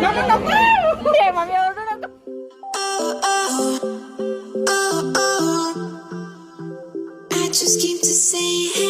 No, no, no. No, no, no. I just came to say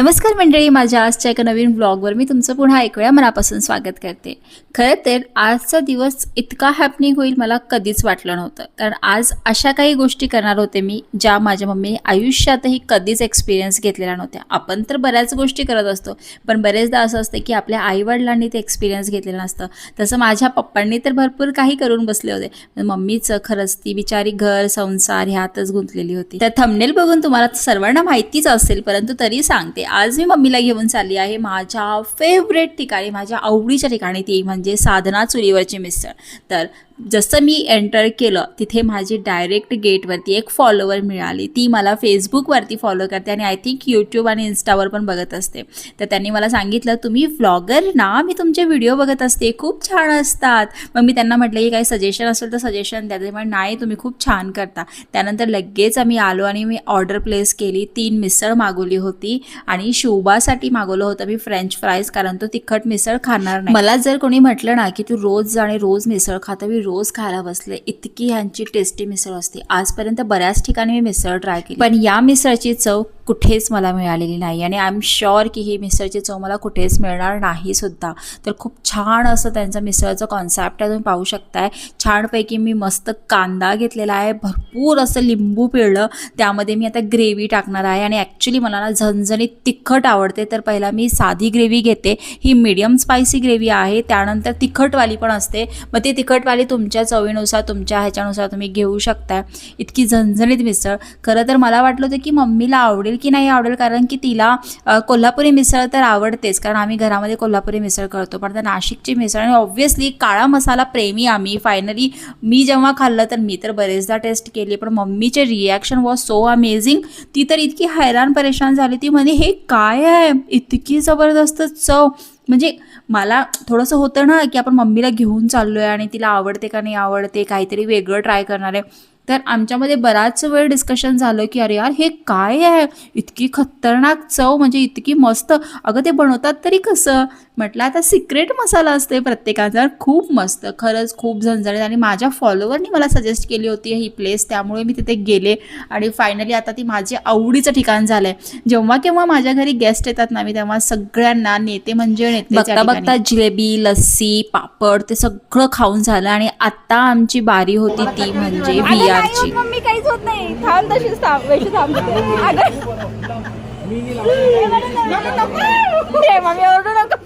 नमस्कार मंडळी माझ्या आजच्या एका नवीन ब्लॉगवर मी तुमचं पुन्हा एक वेळा मनापासून स्वागत करते. खरं तर आजचा दिवस इतका हॅपनिंग होईल मला कधीच वाटलं नव्हतं. कारण आज अशा काही गोष्टी करणार होते मी ज्या माझ्या मम्मीने आयुष्यातही कधीच एक्सपिरियन्स घेतलेल्या नव्हत्या. आपण तर बऱ्याच गोष्टी करत असतो पण बरेचदा असं असतं की आपल्या आईवडिलांनी ते एक्सपिरियन्स घेतलेलं नसतं. तसं माझ्या पप्पांनी तर भरपूर काही करून बसले होते. मम्मीचं खरंच ती बिचारी घर संसार ह्यातच गुंतलेली होती. तर थंबनेल बघून तुम्हाला सर्वांना माहितीच असेल परंतु तरी सांगते आज मी मम्मीला घेऊन चालली आहे. माझ्या फेवरेट ठिकाणी माझ्या आवडीच्या ठिकाणी ती म्हणजे साधना चुलीवरची मिसळ. तर जसं मी एंटर केलं तिथे माझी डायरेक्ट गेटवरती एक फॉलोवर मिळाली. ती मला फेसबुकवरती फॉलो करते आणि आय थिंक यूट्यूब आणि इन्स्टावर पण बघत असते. तर त्यांनी मला सांगितलं तुम्ही व्लॉगर ना मी तुमचे व्हिडिओ बघत असते. खूप छान असतात. मग मी त्यांना म्हटलं की काही सजेशन असेल तर सजेशन द्या. ते नाही तुम्ही खूप छान करता. त्यानंतर लगेच आम्ही आलो आणि मी ऑर्डर प्लेस केली. तीन मिसळ मागवली होती आणि शोभासाठी मागवलं होतं मी फ्रेंच फ्राईज कारण तो तिखट मिसळ खाणार नाही. मला जर कोणी म्हटलं ना की तू रोज आणि रोज मिसळ खाता मी रोज खायला बसले इतकी ह्यांची टेस्टी मिसळ असते. आजपर्यंत बऱ्याच ठिकाणी मी मिसळ ट्राय केली. पण या मिसळची चव कुठेच मला मिळालेली नाही. आणि आय एम शुअर की ही मिसळची चव मला कुठेच मिळणार नाही सुद्धा. तर खूप छान असं त्यांचं मिसळचं कॉन्सेप्ट आहे तुम्ही पाहू शकताय. छानपैकी मी मस्त कांदा घेतलेला आहे भरपूर असं लिंबू पिळलं. त्यामध्ये मी आता ग्रेव्ही टाकणार आहे आणि ॲक्च्युली मला ना झणझणीत तिखट आवडते. तर पहिला मी साधी ग्रेव्ही घेते. ही मीडियम स्पायसी ग्रेव्ही आहे. त्यानंतर तिखटवाली पण असते. मग ती तिखटवाली तुमच्या चवीनुसार तुमच्या ह्याच्यानुसार तुम्ही घेऊ शकता इतकी झणझणीत मिसळ. खरं तर मला वाटलं होतं की मम्मीला आवडेल की नाही आवडेल कारण की तिला कोल्हापुरी मिसळ तर आवडतेच कारण आम्ही घरामध्ये कोल्हापुरी मिसळ करतो. पण आता नाशिकची मिसळ आणि ऑब्व्हियसली काळा मसाला प्रेमी आम्ही. फायनली मी जेव्हा खाल्लं तर मी तर बरेचदा टेस्ट केली पण मम्मीचे रिॲक्शन वॉज सो अमेझिंग ती तर इतकी हैराण परेशान झाली. ती म्हणे हे काय आहे? इतकी जबरदस्त चव. म्हणजे मला थोडंसं होतं ना की आपण मम्मीला घेऊन चाललो आहे आणि तिला आवडते का नाही आवडते काहीतरी वेगळं ट्राय करणार आहे. तर आमच्यामध्ये बराच वेळ डिस्कशन झालं की अरे यार हे काय आहे? इतकी खतरनाक चव म्हणजे इतकी मस्त. अगं ते बनवतात तरी कसं? म्हटलं आता सिक्रेट मसाला असते प्रत्येकाचा खूप मस्त खरंच खूप झणझणीत. आणि माझ्या फॉलोवरनी मला सजेस्ट केली होती ही प्लेस त्यामुळे मी तिथे गेले. आणि फायनली आता ती माझे आवडीचं ठिकाण झालं आहे जेव्हा केव्हा माझ्या घरी गेस्ट येतात ना मी तेव्हा सगळ्यांना नेते म्हणजे नेते बघता बघता जिलेबी लस्सी पापड ते सगळं खाऊन झालं. आणि आता आमची बारी होती ती म्हणजे व्ही नाही आरची मम्मी काहीच होत नाही. थांब तशीच थांब मम्मी ओरडू नको.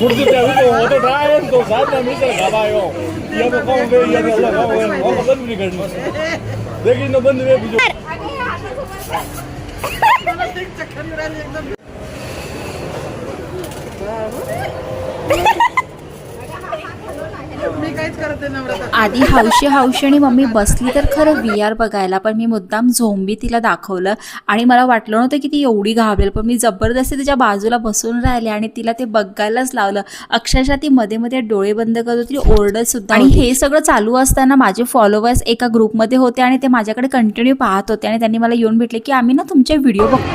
कुर्सी पे अभी तो वो तो रहा है तो साथ में मिलकर खावा है वो ये तो कौन गए ये तो अल्लाह कौन गए वो तो बंद नहीं करनी देखिए ना बंद हुए भी जो आधी हौशी हौशी आणि मम्मी बसली तर खरं व्ही आर बघायला पण मी मुद्दाम झोंबी तिला दाखवलं. आणि मला वाटलं नव्हतं की ती एवढी घाबरेल पण मी जबरदस्ती तिच्या बाजूला बसून राहिले आणि तिला ते बघायलाच लावलं. अक्षरशः ती मध्ये मध्ये डोळे बंद करत होती ओरडत सुद्धा आणि हे सगळं चालू असताना माझे फॉलोवर्स एका ग्रुपमध्ये होते आणि ते माझ्याकडे कंटिन्यू पाहत होते आणि त्यांनी मला येऊन भेटले की आम्ही ना तुमचे व्हिडिओ बघतो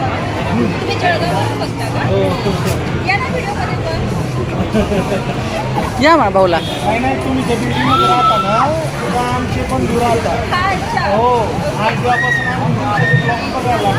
या मा भाऊला. नाही नाही तुम्ही त्या बिल्डिंगमध्ये राहता ना तेव्हा आमचे पण दूर राहतात हा, अच्छा. हो आज जेव्हापासून आम्ही ब्लॉग बघायला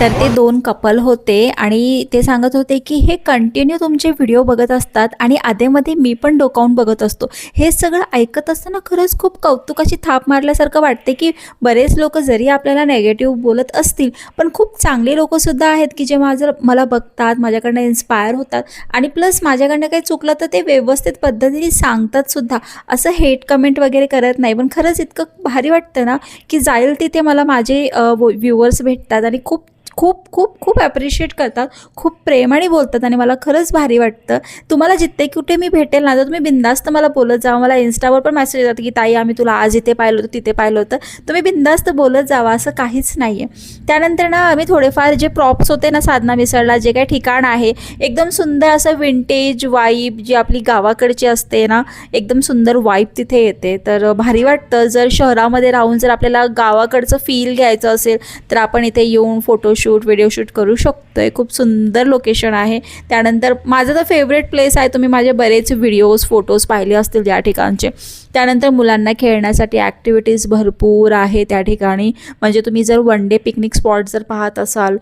तर ते दोन कपल होते आणि ते सांगत होते की हे कंटिन्यू तुमचे व्हिडिओ बघत असतात आणि आधेमध्ये मी पण डोकावून बघत असतो. हे सगळं ऐकत असताना खरंच खूप कौतुकाची थाप मारल्यासारखं वाटते की बरेच लोक जरी आपल्याला नेगेटिव्ह बोलत असतील पण खूप चांगले लोकंसुद्धा आहेत की जे माझं मला बघतात माझ्याकडनं इन्स्पायर होतात. आणि प्लस माझ्याकडनं काही चुकलं तर ते व्यवस्थित पद्धतीने सांगतात सुद्धा. असं हेट कमेंट वगैरे करत नाही. पण खरंच इतकं भारी वाटतं ना की जाईल तिथे मला माझे व्ह्युअर्स भेटतात. आणि खूप खूप खूप खूप ॲप्रिशिएट करतात. खूप प्रेमाने बोलतात आणि मला खरंच भारी वाटतं. तुम्हाला जिथे कुठे मी भेटेल ना तर तुम्ही बिंदास्त मला बोलत जावा. मला इन्स्टावर पण मेसेज येतात की ताई आम्ही तुला आज इथे पाहिलं होतं तिथे पाहिलं होतं. तुम्ही बिंदास्त बोलत जावा असं काहीच नाही आहे त्यानंतर ना आम्ही थोडेफार जे प्रॉप्स होते ना साधना मिसळला जे काही ठिकाण आहे एकदम सुंदर असं विंटेज वाईब जी आपली गावाकडची असते ना एकदम सुंदर वाईब तिथे येते. तर भारी वाटतं. जर शहरामध्ये राहून जर आपल्याला गावाकडचं फील घ्यायचं असेल तर आपण इथे येऊन फोटोशूट शूट व्हिडिओ शूट करू शकतो आहे खूप सुंदर लोकेशन आहे. त्यानंतर माझं तर फेवरेट प्लेस आहे. तुम्ही माझे बरेच व्हिडिओज फोटोज पाहिले असतील या ठिकाणचे. त्यानंतर मुलांना खेळण्यासाठी ॲक्टिव्हिटीज भरपूर आहे त्या ठिकाणी. म्हणजे तुम्ही जर वन डे पिकनिक स्पॉट जर पाहत असाल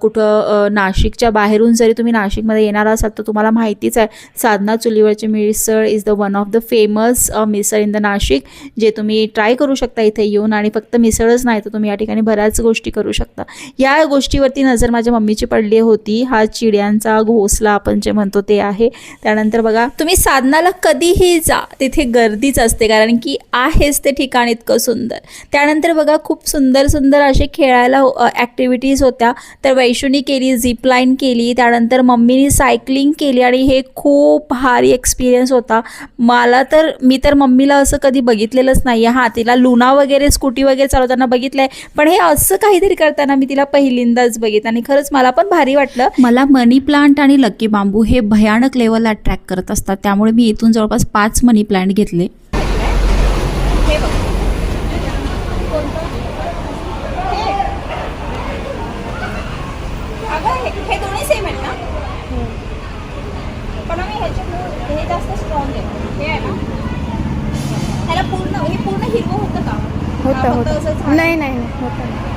कुठं नाशिकच्या बाहेरून जरी तुम्ही नाशिकमध्ये येणार असाल तर तुम्हाला माहितीच आहे Sadhana चुलीवरची misal is the one of the famous misal in the Nashik. जे तुम्ही ट्राय करू शकता इथे येऊन आणि फक्त मिसळच नाही तर तुम्ही या ठिकाणी बऱ्याच गोष्टी करू शकता. या गोष्टी गोष्टीवरती नजर माझ्या मम्मीची पडली होती. हा चिड्यांचा घोसला आपण जे म्हणतो ते आहे. त्यानंतर बघा तुम्ही साधनाला कधीही जा तिथे गर्दीच असते कारण की आहेच ते ठिकाण इतकं सुंदर. त्यानंतर बघा खूप सुंदर सुंदर असे खेळायला ॲक्टिव्हिटीज होत्या. तर वैशूनी केली झिप लाईन केली त्यानंतर मम्मीनी सायकलिंग केली आणि हे खूप भारी एक्सपिरियन्स होता. मला तर मी तर मम्मीला असं कधी बघितलेलंच नाही आहे हां तिला लुना वगैरे स्कूटी वगैरे चालवताना बघितलं आहे पण हे असं काहीतरी करताना मी तिला पहिली पहिल्यांदाच बघितलं आणि खरंच मला पण भारी वाटलं. मला मनी प्लांट आणि लकी बांबू हे भयानक लेवलला अट्रॅक्ट करत असतात. त्यामुळे मी इथून जवळपास पाच मनी प्लांट घेतले. हे बघ. कोणतं हे अगं हे हे दोन्ही सेम आहेत ना? पण आम्ही ह्याच्यात हे जास्त स्ट्रॉंग आहे हे आहे ना? ह्याला पूर्ण हे पूर्ण हिरवं होतं का? हा, होतं. होतं. नाही नाही नाही होतं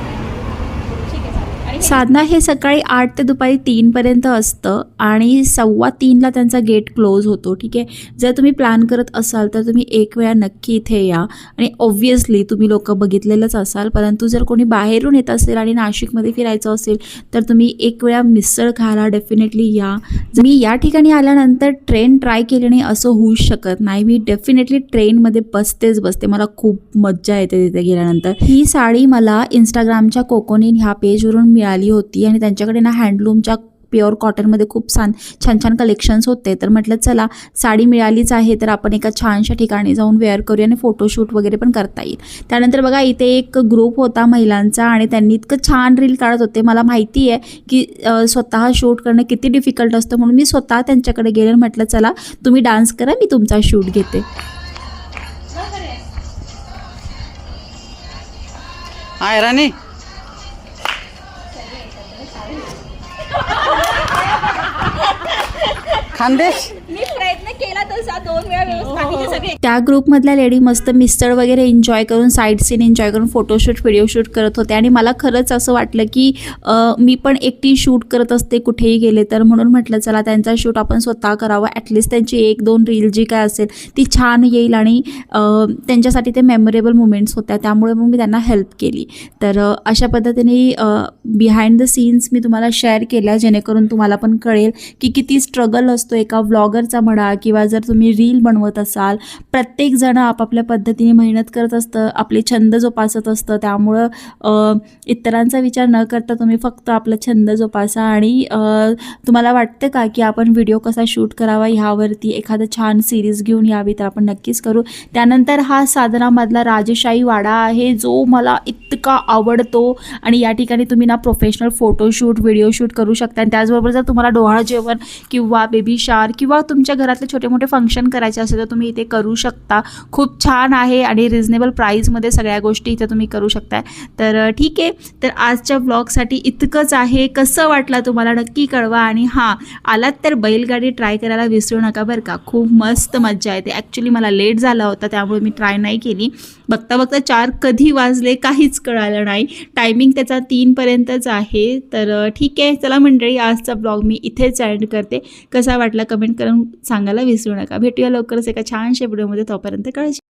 ठीक आहे चालेल आणि हे- साधना हे सकाळी आठ ते दुपारी तीनपर्यंत असतं आणि सव्वा तीनला त्यांचा गेट क्लोज होतो ठीक आहे? जर तुम्ही प्लॅन करत असाल तर तुम्ही एक वेळा नक्की इथे या. आणि ऑब्व्हियसली तुम्ही लोक बघितलेलंच असाल परंतु जर कोणी बाहेरून येत असेल आणि नाशिकमध्ये फिरायचं असेल तर तुम्ही एक वेळा मिसळ खायला डेफिनेटली या. जर मी या ठिकाणी आल्यानंतर ट्रेन ट्राय केली नाही असं होऊच शकत नाही. मी डेफिनेटली ट्रेनमध्ये बसतेच बसते. मला खूप मज्जा येते तिथे गेल्यानंतर. ही साडी मला इंस्टाग्रामच्या कोकोनिन ह्या पेजवरून मिळाली. होती आणि त्यांच्याकडे ना हँडलूमच्या प्युअर कॉटनमध्ये खूप छान छान छान कलेक्शन्स होते. तर म्हटलं चला साडी मिळालीच आहे तर आपण एका छानशा ठिकाणी जाऊन वेअर करूया आणि फोटोशूट वगैरे पण करता येईल. त्यानंतर बघा इथे एक ग्रुप होता महिलांचा आणि त्यांनी इतकं छान रील काढत होते. मला माहिती आहे की स्वतः शूट करणं किती डिफिकल्ट असतं म्हणून मी स्वतः त्यांच्याकडे गेले आणि म्हटलं चला तुम्ही डान्स करा मी तुमचा शूट घेते. हाय राणी. Kandeş. केला तसा दोन वेळा व्यवस्थित. सगळे त्या ग्रुपमधल्या लेडी मस्त मिसळ वगैरे एन्जॉय करून साईड सीन एन्जॉय करून फोटोशूट व्हिडिओ शूट करत होते. आणि मला खरंच असं वाटलं की मी पण एकटी शूट करत असते कुठेही गेले तर. म्हणून म्हटलं चला त्यांचा शूट आपण स्वतः करावा. ॲटलिस्ट त्यांची एक दोन रील जी काय असेल ती छान येईल. आणि त्यांच्यासाठी ते मेमोरेबल मुमेंट्स होत्या. त्यामुळे मग मी त्यांना हेल्प केली. तर अशा पद्धतीने बिहाइंड द सीन्स मी तुम्हाला शेअर केल्या जेणेकरून तुम्हाला पण कळेल की किती स्ट्रगल असतो एका व्लॉगरचा म्हणा किंवा जर तुम्ही रील बनवत असाल प्रत्येकजण आपापल्या पद्धतीने मेहनत करत असतं आपले छंद जोपासत असतं. त्यामुळं इतरांचा विचार न करता तुम्ही फक्त आपला छंद जोपासा आणि तुम्हाला वाटतं का की आपण व्हिडिओ कसा शूट करावा ह्यावरती एखादं छान सिरीज घेऊन यावी तर आपण नक्कीच करू. त्यानंतर हा साधनामधला राजशाही वाडा आहे जो मला इतका आवडतो आणि या ठिकाणी तुम्ही ना प्रोफेशनल फोटोशूट व्हिडिओ शूट करू शकता. आणि त्याचबरोबर जर तुम्हाला डोहाळ जेवण किंवा बेबी शार किंवा तुमच्या घरातले छोटे मोठे फंक्शन करायचे असेल तर तुम्ही इथे करू शकता. खूप छान आहे आणि रिझनेबल प्राईजमध्ये सगळ्या गोष्टी इथे तुम्ही करू शकताय. तर ठीक आहे. तर आजच्या ब्लॉगसाठी इतकंच आहे. कसं वाटलं तुम्हाला नक्की कळवा. आणि हां आलात तर बैलगाडी ट्राय करायला विसरू नका बरं का. खूप मस्त मज्जा येते. ॲक्च्युली मला लेट झाला होता त्यामुळे मी ट्राय नाही केली. बघता बघता चार कधी वाजले काहीच कळालं नाही. टायमिंग त्याचा तीनपर्यंतच आहे. तर ठीक आहे. चला मंडळी आजचा ब्लॉग मी इथेच एंड करते. कसा वाटला कमेंट करून सांगायला विसरू नका. भेटूया लवकरच एका छानशा व्हिडिओमध्ये. तोपर्यंत काळजी